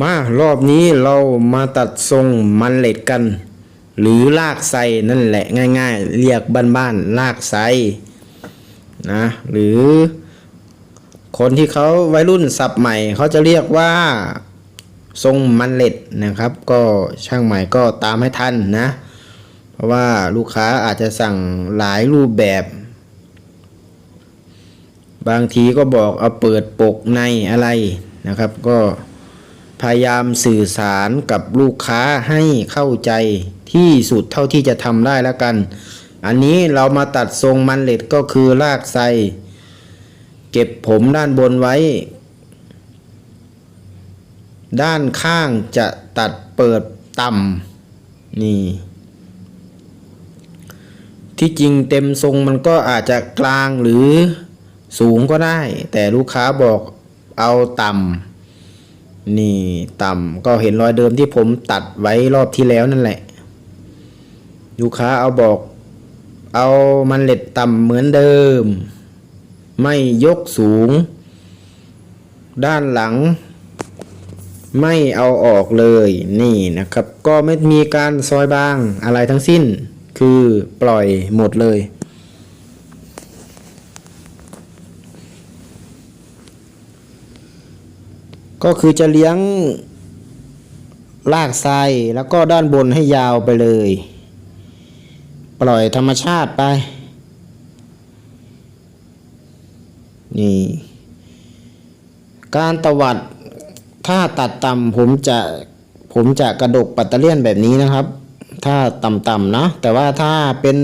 มารอบนี้เรามาตัดทรงมันเหล็กกัน หรือลากไซนั่นแหละง่าย ๆ เรียกบ้านๆลากไซนะหรือ คนที่เขาวัยรุ่นสับใหม่เขาจะเรียกว่าทรงมันเหล็ดนะครับ ก็ช่างใหม่ก็ตามให้ทันนะ เพราะว่าลูกค้าอาจจะสั่งหลายรูปแบบ บางทีก็บอกเอาเปิดปกในอะไรนะครับก็ พยายามสื่อสารกับลูกค้าให้เข้าใจที่สุดเท่าที่จะทำได้แล้วกัน อันนี้เรามาตัดทรงมันเล็ดก็คือลากไซเก็บผมด้านบนไว้ ด้านข้างจะตัดเปิดต่ำนี่ ที่จริงเต็มทรงมันก็อาจจะกลางหรือสูงก็ได้ แต่ลูกค้าบอกเอาต่ำ นี่ต่ำก็เห็นรอยเดิมที่ผมตัดไว้รอบที่แล้วนั่นแหละ ลูกค้าเอาบอก เอามันเหล็ดต่ำเหมือนเดิม ไม่ยกสูง ด้านหลัง ไม่เอาออกเลยนี่นะครับ ก็ไม่มีการซอยบางอะไรทั้งสิ้น คือปล่อยหมดเลย ก็คือจะเลี้ยงลากไซแล้วก็ด้านบนให้ยาวไปเลย ปล่อยธรรมชาติไป นี่ การตวัดถ้าตัดต่ำผมจะผมจะกระดกปัตเตเลียนแบบนี้นะครับ ถ้าต่ำๆนะ แต่ว่าถ้าเป็น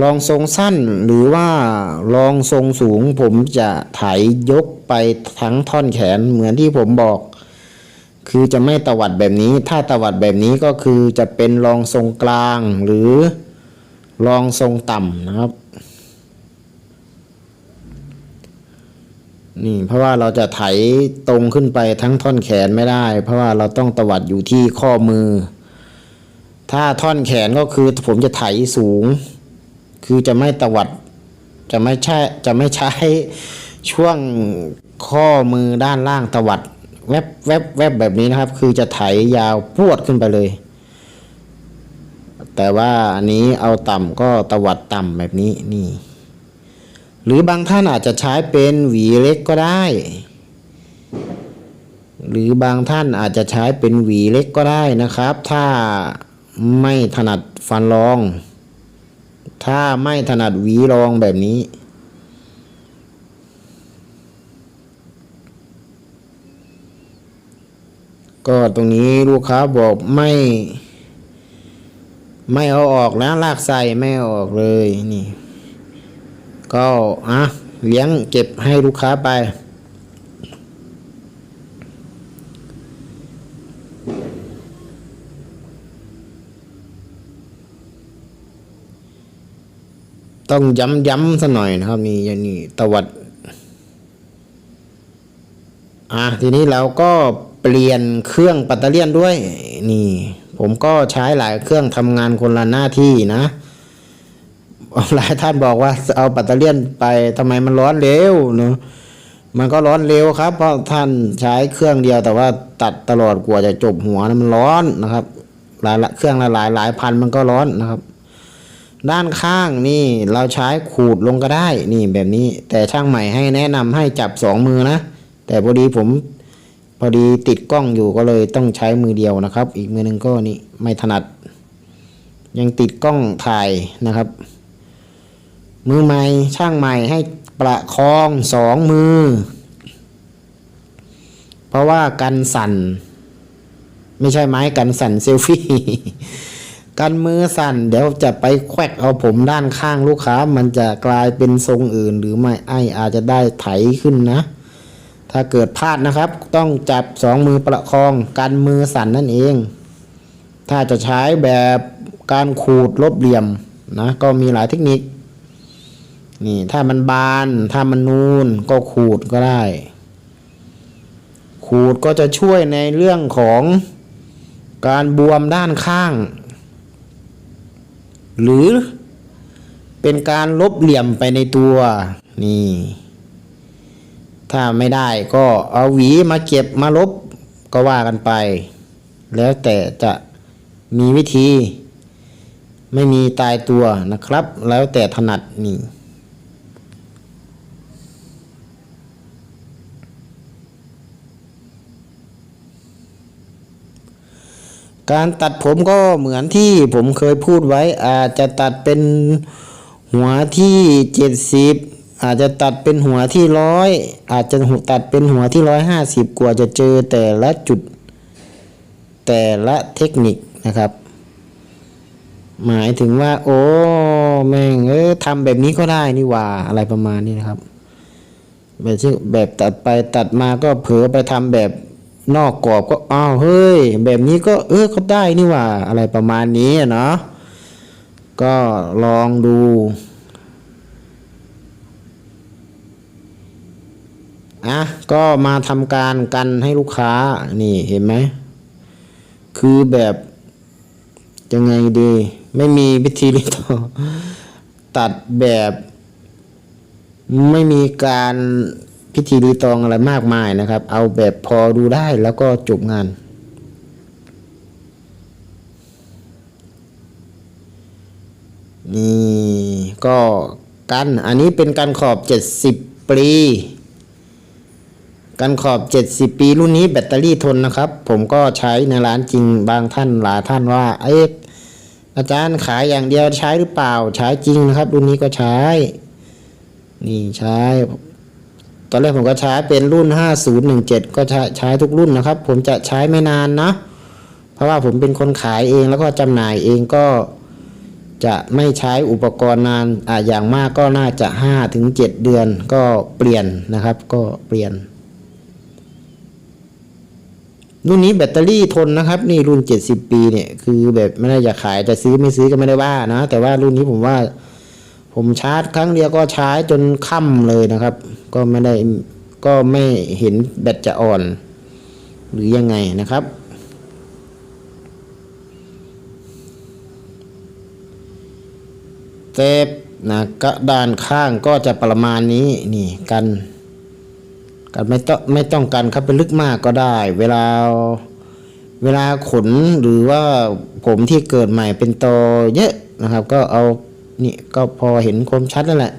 รองทรงสั้นหรือว่ารองทรงสูง ผมจะไถยกไปทั้งท่อนแขนเหมือนที่ผมบอก คือจะไม่ตวัดแบบนี้ ถ้าตวัดแบบนี้ก็คือจะเป็นรองทรงกลางหรือรองทรงต่ำนะครับนี่เพราะว่าเราจะไถตรงขึ้นไปทั้งท่อนแขนไม่ได้ เพราะว่าเราต้องตวัดอยู่ที่ข้อมือ ถ้าท่อนแขนก็คือผมจะไถสูง คือจะไม่ตวัดจะไม่ใช่จะไม่ใช้ช่วงข้อมือด้านล่างตวัด แวบแวบแวบแบบนี้นะครับ คือจะไถยาวพวดขึ้นไปเลย แต่ว่าอันนี้เอาต่ำก็ตวัดต่ำแบบนี้นี่ หรือบางท่านอาจจะใช้เป็นหวีเล็กก็ได้ หรือบางท่านอาจจะใช้เป็นหวีเล็กก็ได้นะครับ ถ้าไม่ถนัดฟันรอง ถ้าไม่ถนัดหวีรองแบบนี้ ก็ตรงนี้ลูกค้าบอกไม่ ไม่เอาออกนะลากใส่ไม่เอาออกเลยนี่ ก็อะเลี้ยงเก็บให้ลูกค้าไป ต้องย้ำย้ำๆสัหน่อยนะครับ นี่อย่างนี้ตวัด อะทีนี้เราก็เปลี่ยนเครื่องปัตเตอร์เลียนด้วย นี่ ผมก็ใช้หลายเครื่องทำงานคนละหน้าที่นะหลายท่านบอกว่าเอาปัตเตอร์เลียนไปทำไมมันร้อนเร็วเนาะมันก็ร้อนเร็วครับ เพราะท่านใช้เครื่องเดียวแต่ว่าตัดตลอดกว่าจะจบหัวนะมันร้อนนะครับ หลายเครื่องละหลายหลายพันมันก็ร้อนนะครับ ด้านข้างนี่เราใช้ขูดลงก็ได้นี่แบบนี้ แต่ช่างใหม่ให้แนะนำให้จับสองมือนะ แต่พอดีผมพอดีติดกล้องอยู่ก็เลยต้องใช้มือเดียวนะครับ อีกมือหนึ่งก็นี่ไม่ถนัด ยังติดกล้องถ่ายนะครับ มือใหม่ช่างใหม่ให้ประคองสองมือ เพราะว่ากันสั่น ไม่ใช่ไม้กันสั่นเซลฟี่ กันมือสั่น เดี๋ยวจะไปแควกเอาผมด้านข้างลูกค้า มันจะกลายเป็นทรงอื่น หรือไม่ไออาจจะได้ไถขึ้นนะ ถ้าเกิดพลาดนะครับ ต้องจับสองมือประคองกันมือสั่นนั่นเอง ถ้าจะใช้แบบการขูดลบเหลี่ยมนะก็มีหลายเทคนิคนี่ถ้ามันบาน ถ้ามันนูนก็ขูดก็ได้ ขูดก็จะช่วยในเรื่องของการบวมด้านข้าง หรือเป็นการลบเหลี่ยมไปในตัวนี่ ถ้าไม่ได้ก็เอาหวีมาเก็บมาลบก็ว่ากันไป แล้วแต่จะมีวิธี ไม่มีตายตัวนะครับ แล้วแต่ถนัดนี่ การตัดผมก็เหมือนที่ผมเคยพูดไว้ อาจจะตัดเป็นหัวที่เจ็ดสิบอาจจะตัดเป็นหัวที่ร้อยอาจจะตัดเป็นหัวที่ร้อยห้าสิบกว่าจะเจอแต่ละจุด แต่ละเทคนิคนะครับ หมายถึงว่า โอ้แม่งเออทำแบบนี้ก็ได้นี่ว่าอะไรประมาณนี้นะครับแบบแบบตัดไปตัดมาก็เผลอไปทำแบบ นอกกรอบก็อ้าวเฮ้ย แบบนี้ก็เออก็ได้นี่ว่าอะไรประมาณนี้เนาะก็ลองดูอะก็มาทำการกันให้ลูกค้านี่เห็นไหม คือแบบยังไงดี ไม่มีวิธีรีตอตัดแบบ ไม่มีการ พิธีรีตองอะไรมากมายนะครับ เอาแบบพอดูได้แล้วก็จบงาน นี่ก็กันอันนี้เป็นการขอบ 70 ปีกันขอบ 70 ปีรุ่นนี้แบตเตอรี่ทนนะครับ ผมก็ใช้ในร้านจริงบางท่านหลายท่านว่า เอ๊ะอาจารย์ขายอย่างเดียวใช้หรือเปล่า ใช้จริงนะครับ รุ่นนี้ก็ใช้ นี่ใช้ ตอนแรกผมก็ใช้เป็นรุ่น 5017 ก็ใช้ใช้ทุกรุ่นนะครับ ผมจะใช้ไม่นานนะ เพราะว่าผมเป็นคนขายเองแล้วก็จำหน่ายเองก็จะไม่ใช้อุปกรณ์นานอะอย่างมากก็น่าจะ5ถึง7เดือนก็เปลี่ยนนะครับ ก็เปลี่ยน รุ่นนี้แบตเตอรี่ทนนะครับ นี่รุ่น 70 ปีเนี่ยคือแบบไม่ได้อยากขายจะซื้อไม่ซื้อก็ไม่ได้ว่านะ แต่ว่ารุ่นนี้ผมว่า ผมชาร์จครั้งเดียวก็ใช้จนค่ำเลยนะครับ ก็ไม่ได้ก็ไม่เห็นแบตจะอ่อน หรือยังไงนะครับ เทปนะก็ด้านข้างก็จะประมาณนี้นี่กันกันไม่ต้องไม่ต้องกันครับเป็นลึกมากก็ได้ เวลาเวลาขนหรือว่าผมที่เกิดใหม่เป็นตอเยอะนะครับ ก็เอา นี่ก็พอเห็นคมชัดแล้วแหละ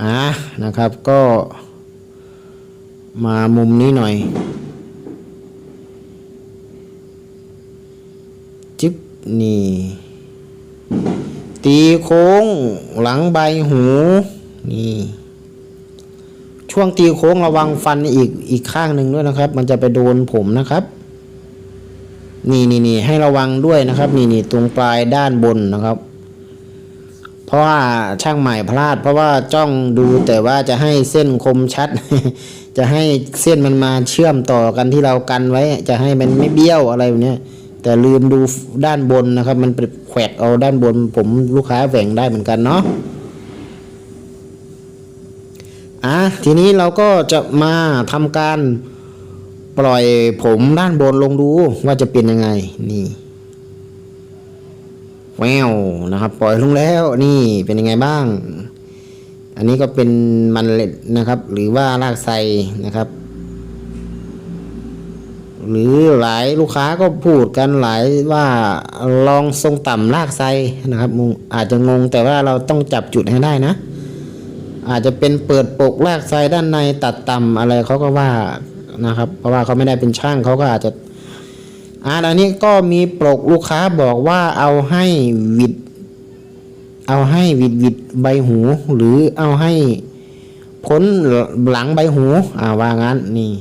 อ่านะครับก็มามุมนี้หน่อยจิ๊บนี่ ตีโค้งหลังใบหูนี่ ช่วงตีโค้งระวังฟันอีกอีกข้างหนึ่งด้วยนะครับ มันจะไปโดนผมนะครับ นี่นี่นี่ให้ระวังด้วยนะครับ นี่นี่ตรงปลายด้านบนนะครับ เพราะว่าช่างใหม่พลาด เพราะว่าจ้องดูแต่ว่าจะให้เส้นคมชัด จะให้เส้นมันมาเชื่อมต่อกันที่เรากันไว้ จะให้มันไม่เบี้ยวอะไรแบบเนี้ยแต่ลืมดูด้านบนนะครับ มันไปแขวกเอาด้านบน ผมลูกค้าแหว่งได้เหมือนกันเนาะอะทีนี้เราก็จะมาทำการ ปล่อยผมด้านบนลงดูว่าจะเป็นยังไง นี่แววนะครับ ปล่อยลงแล้วนี่เป็นยังไงบ้าง อันนี้ก็เป็นมันเล็ดนะครับ หรือว่ารากไซนะครับ หรือหลายลูกค้าก็พูดกันหลายว่าลองทรงต่ำรากไซนะครับมงอาจจะงงแต่ว่าเราต้องจับจุดให้ได้นะ อาจจะเป็นเปิดปกรากไซด้านในตัดต่ำอะไรเขาก็ว่า นะครับ เพราะว่าเขาไม่ได้เป็นช่างเขาก็อาจจะอ่าอันนี้ก็มีปลกลูกค้าบอกว่าเอาให้วิด เอาให้วิดวิดใบหู หรือเอาให้พ้นหลังใบหูอ่าว่างั้นนี่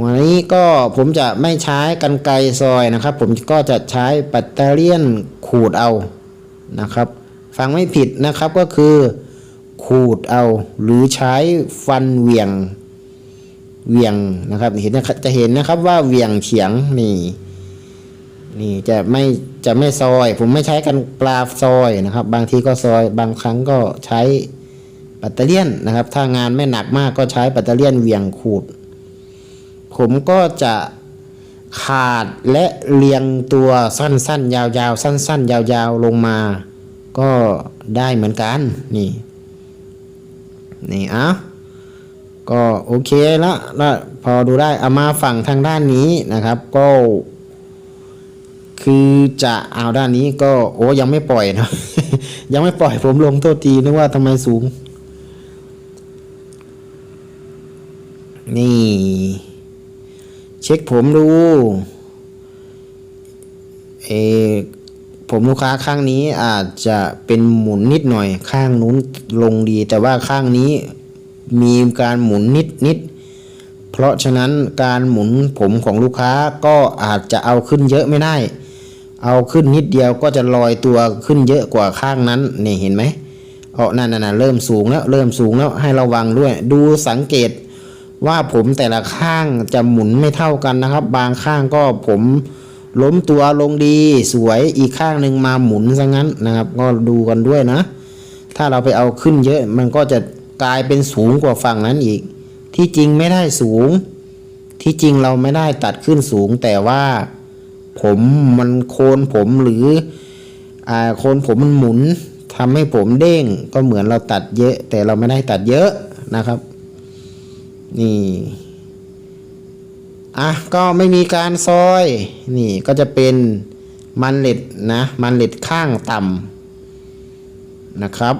วันนี้ก็ผมจะไม่ใช้กันไกรซอยนะครับ ผมก็จะใช้ปัตเตอร์เลียนขูดเอานะครับ ฟังไม่ผิดนะครับก็คือขูดเอา หรือใช้ฟันเหวี่ยง เวียงนะครับเห็นนะครับจะเห็นนะครับว่าเวียงเฉียงนี่นี่จะไม่จะไม่ซอย ผมไม่ใช้กันปลาซอยนะครับ บางทีก็ซอย บางครั้งก็ใช้ปัตเตอร์เลียนนะครับ ถ้างานไม่หนักมากก็ใช้ปัตเตอร์เลียนเวียงขูด ผมก็จะขาดและเรียงตัวสั้นๆ ยาวๆ สั้นๆ ยาวๆ ลงมา ก็ได้เหมือนกัน นี่ นี่เอะ ก็โอเคละแล้วพอดูได้เอามาฝั่งทางด้านนี้นะครับ ก็ คือจะเอาด้านนี้ก็โอ้ยังไม่ปล่อยนะยังไม่ปล่อยผมลงโทษทีนึกว่าทำไมสูง นี่ เช็คผมดูเออผมลูกค้าข้างนี้อาจจะเป็นหมุนนิดหน่อยข้างนู้นลงดีแต่ว่าข้างนี้ มีการหมุนนิดนิดเพราะฉะนั้นการหมุนผมของลูกค้าก็อาจจะเอาขึ้นเยอะไม่ได้ เอาขึ้นนิดเดียวก็จะลอยตัวขึ้นเยอะกว่าข้างนั้นนี่เห็นไหมเออนั่นน่ะเริ่มสูงแล้วเริ่มสูงแล้วให้ระวังด้วย ดูสังเกตว่าผมแต่ละข้างจะหมุนไม่เท่ากันนะครับ บางข้างก็ผมล้มตัวลงดีสวยอีกข้างหนึ่งมาหมุนซะงั้นนะครับ ก็ดูกันด้วยนะ ถ้าเราไปเอาขึ้นเยอะมันก็จะ กลายเป็นสูงกว่าฝั่งนั้นอีก ที่จริงไม่ได้สูง ที่จริงเราไม่ได้ตัดขึ้นสูง แต่ว่าผมมันโคนผมหรืออ่าโคนผมมันหมุนทำให้ผมเด้งก็เหมือนเราตัดเยอะ แต่เราไม่ได้ตัดเยอะนะครับ นี่อะก็ไม่มีการซอย นี่ก็จะเป็นมันเหล็ดนะ มันเหล็ดข้างต่ำนะครับ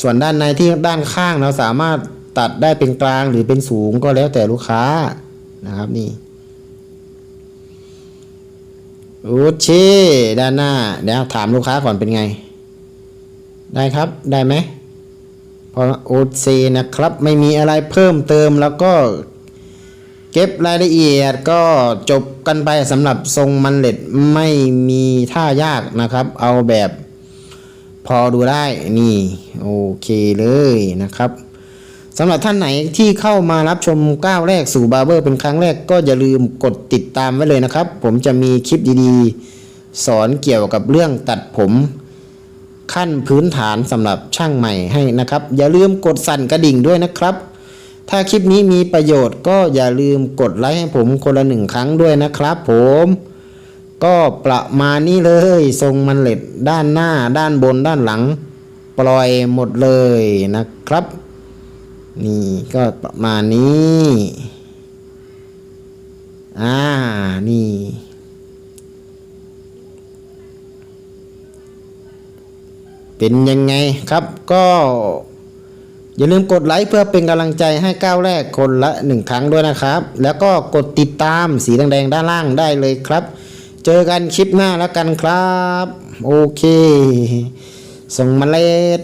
ส่วนด้านในที่ด้านข้างเราสามารถตัดได้เป็นกลางหรือเป็นสูงก็แล้วแต่ลูกค้านะครับนี่โอเคด้านหน้าเดี๋ยวถามลูกค้าก่อนเป็นไง ได้ครับได้ไหมพอโอเคนะครับ ไม่มีอะไรเพิ่มเติมแล้วก็เก็บรายละเอียดก็จบกันไปสำหรับทรงมันเล็ดไม่มีท่ายากนะครับ เอาแบบ พอดูได้นี่โอเคเลยนะครับสำหรับท่านไหนที่เข้ามารับชมก้าวแรกสู่บาร์เบอร์เป็นครั้งแรกก็อย่าลืมกดติดตามไว้เลยนะครับ ผมจะมีคลิปดีๆ สอนเกี่ยวกับเรื่องตัดผมขั้นพื้นฐานสำหรับช่างใหม่ให้นะครับ อย่าลืมกดสั่นกระดิ่งด้วยนะครับ ถ้าคลิปนี้มีประโยชน์ก็อย่าลืมกดไลค์ให้ผมคนละหนึ่งครั้งด้วยนะครับผม ก็ประมาณนี้เลยทรงมันเหล็ดด้านหน้าด้านบนด้านหลัง ปล่อยหมดเลยนะครับ นี่ก็ประมาณนี้อ่านี่ เป็นยังไงครับก็อย่าลืมกดไลค์เพื่อเป็นกำลังใจให้ก้าวแรกคนละหนึ่งครั้งด้วยนะครับ แล้วก็กดติดตามสีแดงๆด้านล่างได้เลยครับ เจอกันคลิปหน้าแล้วกันครับ โอเค ส่งมาเลด